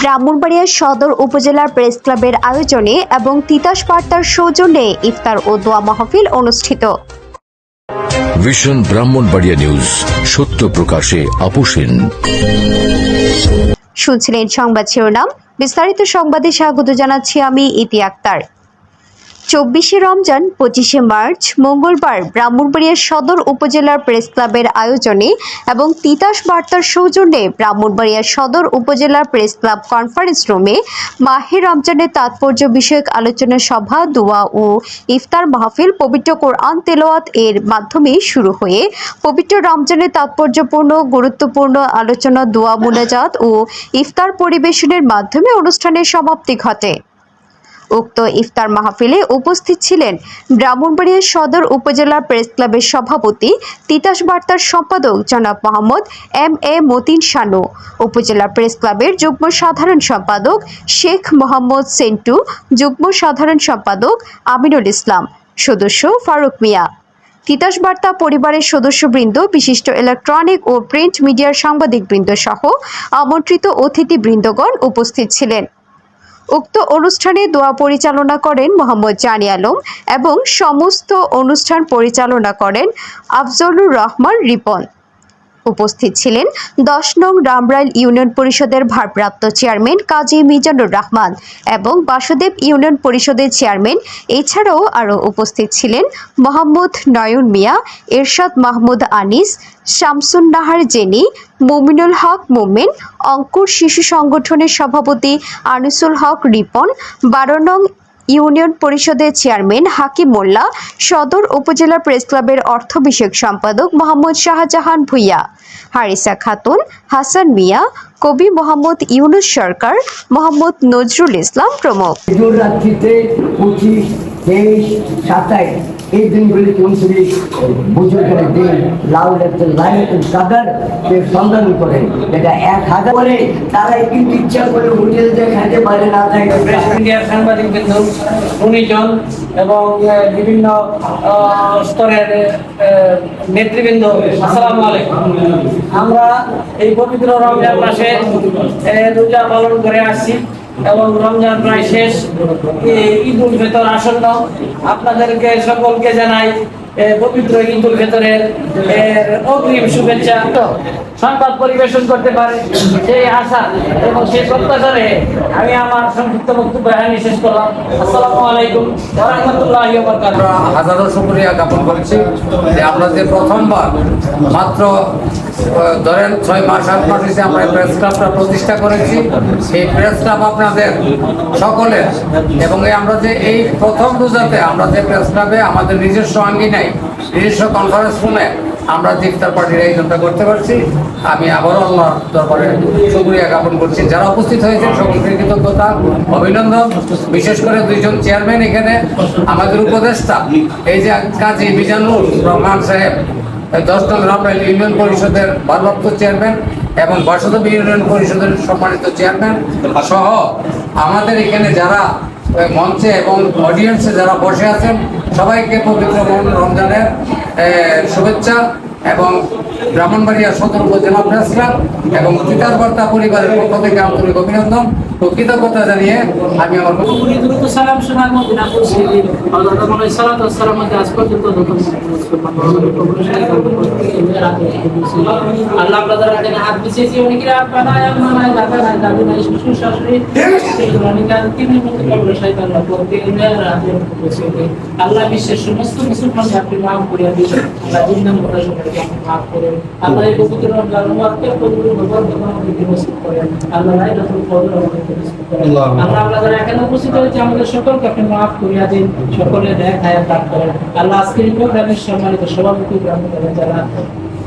ব্রাহ্মণবাড়িয়া সদর উপজেলার প্রেস ক্লাবের আয়োজনে এবং তিতাস বার্তার সৌজন্যে ইফতার ও দোয়া মাহফিল অনুষ্ঠিত। ভিশন ব্রাহ্মণবাড়িয়া নিউজ সত্য প্রকাশে আপোষেন শুনছিলেন সংবাদ শিরোনাম বিস্তারিত সংবাদে স্বাগত জানাচ্ছি আমি ইতি আক্তার। চব্বিশে রমজান, পঁচিশে মার্চ, মঙ্গলবার ব্রাহ্মণবাড়িয়া সদর উপজেলার প্রেস ক্লাবের আয়োজনে এবং তিতাস বার্তার সৌজন্যে ব্রাহ্মণবাড়িয়া সদর উপজেলার প্রেস ক্লাব কনফারেন্স রুমে মাহে রমজানের তাৎপর্য বিষয়ক আলোচনা সভা, দোয়া ও ইফতার মাহফিল, পবিত্র কোরআন তেলাওয়াত এর মাধ্যমে শুরু হয়ে পবিত্র রমজানের তাৎপর্যপূর্ণ, গুরুত্বপূর্ণ আলোচনা, দোয়া, মুনাজাত ও ইফতার পরিবেশনের মাধ্যমে অনুষ্ঠানের সমাপ্তি ঘটে। উক্ত ইফতার মাহফিলে উপস্থিত ছিলেন ব্রাহ্মণবাড়িয়া সদর উপজেলা প্রেস ক্লাবের সভাপতি তিতাস বার্তার সম্পাদক জনাব মোহাম্মদ এম এ মতিন শানু, উপজেলা প্রেস ক্লাবের যুগ্ম সাধারণ সম্পাদক শেখ মোহাম্মদ সেন্টু, যুগ্ম সাধারণ সম্পাদক আমিনুল ইসলাম, সদস্য ফারুক মিয়া। তিতাস বার্তা পরিবারের সদস্যবৃন্দ, বিশিষ্ট ইলেকট্রনিক ও প্রিন্ট মিডিয়ার সাংবাদিকবৃন্দ সহ আমন্ত্রিত অতিথিবৃন্দগণ উপস্থিত ছিলেন। উক্ত অনুষ্ঠানে দোয়া পরিচালনা করেন মোহাম্মদ জানি আলম এবং সমস্ত অনুষ্ঠান পরিচালনা করেন আফজলুর রহমান রিপন। উপস্থিত ছিলেন দশ নং রামরাইল ইউনিয়ন পরিষদের ভারপ্রাপ্ত চেয়ারম্যান কাজী মিজানুর রহমান এবং বাসুদেব ইউনিয়ন পরিষদের চেয়ারম্যান, এছাড়াও আরও উপস্থিত ছিলেন মোহাম্মদ নয়ন মিয়া, এরশাদ মাহমুদ আনিস শামসুন নাহার জেনি, মুমিনুল হক মোমেন, অঙ্কুর শিশু সংগঠনের সভাপতি আনিসুল হক রিপন, বারো নং ইউনিয়ন পরিষদের চেয়ারম্যান হাকিম মোল্লা, সদর উপজেলা প্রেস ক্লাবের অর্থ বিষয়ক সম্পাদক মোহাম্মদ শাহজাহান ভুইয়া, হারিসা খাতুন, হাসান মিয়া, কবি মোহাম্মদ ইউনুস সরকার, মোহাম্মদ নজরুল ইসলাম প্রমুখ। এই দিনগুলিতে উনত্রিশ বুঝুকের দিন লাউলের লাইলের কাদার কে সন্ধান করে এটা এক হাজার করে তারাই কিন্তু ইচ্ছা করে হোটেল যে খাইতে পারে না থাকে মিডিয়ার সাংবাদিক বৃন্দ গুণীজন এবং বিভিন্ন স্তরের নেতৃবৃন্দ আসসালামু আলাইকুম। আমরা এই পবিত্র রমজান মাসে রোজা পালন করে আসছি। এবং রমজান প্রায় শেষ ঈদ উল ফিতর আসন্ন। আপনাদেরকে সকলকে জানাই পবিত্র ঈদ উল ফিতরের অগ্রিম শুভেচ্ছা। সংবাদ পরিবেশন করতে পারে সেই আশা এবং সেই প্রত্যাশারে আমি আমার সংক্ষিপ্ত বক্তব্য এখানে শেষ করলাম। আসসালামু আলাইকুম ওয়া রাহমাতুল্লাহি ওয়া বারাকাতুহু আমরা হাজারো শুক্রিয়া জ্ঞাপন করেছি যে আমরা যে প্রথমবার মাত্র ধরেন ছয় মাস আট মাস এসে আমরা প্রেস ক্লাবটা প্রতিষ্ঠা করেছি। এই প্রেস ক্লাব আপনাদের সকলের। এবং আমরা যে এই প্রথম রোজাতে আমরা যে প্রেস ক্লাবে আমাদের নিজস্ব আঙ্গিনায় নিজস্ব কনফারেন্স রুমে আমরা ইফতার পার্টির আয়োজনটা করতে পারছি। আমি আবারও আল্লাহ দরবারে শুক্রিয়া জ্ঞাপন করছি। যারা উপস্থিত হয়েছেন, সকলকে কৃতজ্ঞতা, অভিনন্দন। বিশেষ করে দুইজন চেয়ারম্যান এখানে আমাদের উপদেষ্টা, এই যে কাজী মিজানুর রহমান সাহেব দশ রামপাইল ইউনিয়ন পরিষদের ভারপ্রাপ্ত চেয়ারম্যান এবং বাসদেব ইউনিয়ন পরিষদের সম্মানিত চেয়ারম্যান সহ আমাদের এখানে যারা মঞ্চে এবং অডিয়েন্সে যারা বসে আছেন, সবাইকে পবিত্র রমজানের শুভেচ্ছা। এবং ব্রাহ্মণবাড়িয়া সদর উপজেলা প্রেস ক্লাব এবং তিতার বার্তা পরিবারের পক্ষ থেকে আন্তরিক অভিনন্দন ও কৃতজ্ঞতা জানিয়ে আমি আমার পর্যন্ত আল্লাহ তিনি আল্লাহ বিশ্বের সমস্ত মুসলমানকে আপনি নাম করিয়া সবাইকে আপনি মাফ করেন আল্লাহ এই পবিত্র রমজান মুবারকে পবিত্র ভগবান আমাদেরকে নসিব করেন। আল্লাহ লাইলাতুল কদর আমাদেরকে নসিব করেন আল্লাহ আমরা যারা এখানে উপস্থিত হয়েছে আমাদের সকলকে আপনি মাফ করিয়া দিন সকলে দেখ হায়াত দান করেন। আল্লাহ আজকের এই প্রোগ্রামের সম্মানিত সভাপতি গ্রামে যারা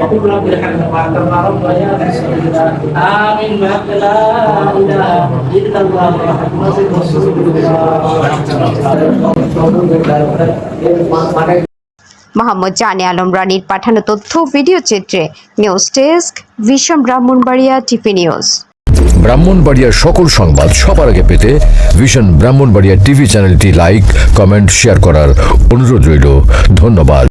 وقل رب ارحمهما كما ربياني صغيرا آمين بحق لا إله إلا الله محمد رسول الله মোহাম্মদ জানে আলম রানীর পাঠানো তথ্য ভিডিও চিত্রে news desk Vision Brahmanbaria TV news ব্রাহ্মণবাড়িয়ার সকল সংবাদ সবার আগে পেতে ভিশন ব্রাহ্মণবাড়িয়া টিভি চ্যানেলটি লাইক কমেন্ট শেয়ার করার অনুরোধ রইল ধন্যবাদ